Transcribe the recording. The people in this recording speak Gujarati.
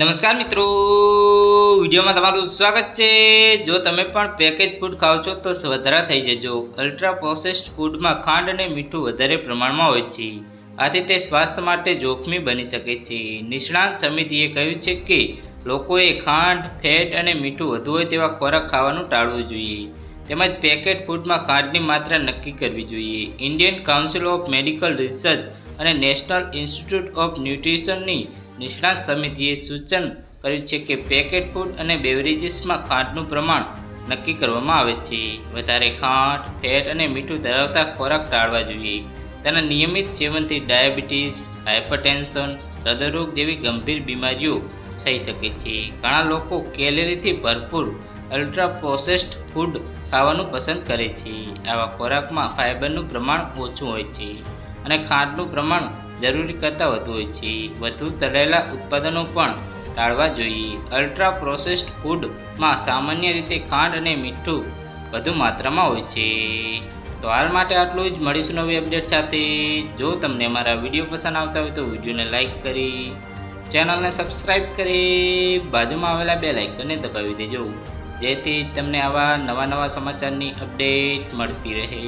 નમસ્કાર મિત્રો. વિડીયોમાં તમારું સ્વાગત છે. જો તમે પણ પેકેજ ફૂડ ખાઓ છો તો વધારા થઈ જજો. અલ્ટ્રા પ્રોસેસ્ડ ફૂડમાં ખાંડ અને મીઠું વધારે પ્રમાણમાં હોય છે. આથી તે સ્વાસ્થ્ય માટે જોખમી બની શકે છે. નિષ્ણાંત સમિતિએ કહ્યું છે કે લોકોએ ખાંડ, ફેટ અને મીઠું વધુ હોય તેવા ખોરાક ખાવાનું ટાળવું જોઈએ. તેમજ પેકેટ ફૂડમાં ખાંડની માત્રા નક્કી કરવી જોઈએ. Indian council of medical research અને નેશનલ ઇન્સ્ટિટ્યૂટ ઓફ ન્યુટ્રિશનની નિષ્ણાત સમિતિએ સૂચન કર્યું છે કે પેકેટ ફૂડ અને બેવરેજીસમાં ખાંડનું પ્રમાણ નક્કી કરવામાં આવે છે. વધારે ખાંડ, ફેટ અને મીઠું ધરાવતા ખોરાક ટાળવા જોઈએ. તેના નિયમિત સેવનથી ડાયાબિટીસ હાઇપરટેન્શન હૃદયરોગ જેવી ગંભીર બીમારીઓ થઈ શકે છે. ઘણા લોકો કેલેરીથી ભરપૂર અલ્ટ્રા પ્રોસેસ્ડ ફૂડ ખાવાનું પસંદ કરે છે. આવા ખોરાકમાં ફાઇબરનું પ્રમાણ ઓછું હોય છે અને ખાંડનું પ્રમાણ જરૂરી કરતાં વધુ હોય છે. વધુ તળેલા ઉત્પાદનો પણ ટાળવા જોઈએ. અલ્ટ્રા પ્રોસેસ્ડ ફૂડમાં સામાન્ય રીતે ખાંડ અને મીઠું વધુ માત્રામાં હોય છે. તો હાલ માટે આટલું જ. મળીશું નવી અપડેટ સાથે. જો તમને અમારા વીડિયો પસંદ આવતા હોય તો વિડીયોને લાઇક કરી ચેનલને સબસ્ક્રાઈબ કરી, બાજુમાં આવેલા બે લાઇકને દબાવી દેજો. જેથી તમને આવા નવા નવા સમાચારની અપડેટ મળતી રહે.